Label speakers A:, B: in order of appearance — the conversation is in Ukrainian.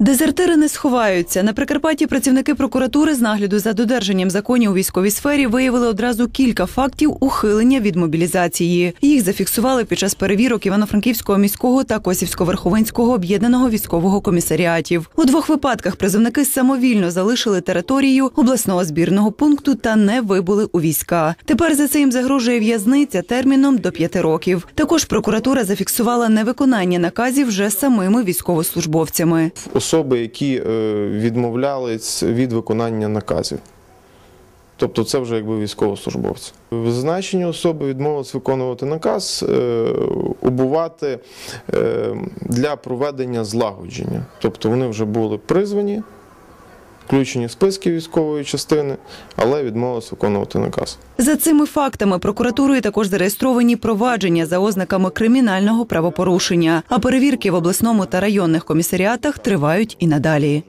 A: Дезертири не сховаються. На Прикарпатті працівники прокуратури з нагляду за додержанням законів у військовій сфері виявили одразу кілька фактів ухилення від мобілізації. Їх зафіксували під час перевірок Івано-Франківського міського та Косівсько-Верховинського об'єднаного військового комісаріатів. У двох випадках призовники самовільно залишили територію обласного збірного пункту та не вибули у війська. Тепер за це їм загрожує в'язниця терміном до п'яти років. Також прокуратура зафіксувала невиконання наказів вже самими військовослужбовцями.
B: Особи, які е, відмовлялись від виконання наказів. Тобто це вже якби військовослужбовці. Зазначені особи відмовились виконувати наказ, е, убувати е, для проведення злагодження. Тобто вони вже були призвані, включені в списки військової частини, але відмовились виконувати наказ.
A: За цими фактами прокуратурою також зареєстровані провадження за ознаками кримінального правопорушення, а перевірки в обласному та районних комісаріатах тривають і надалі.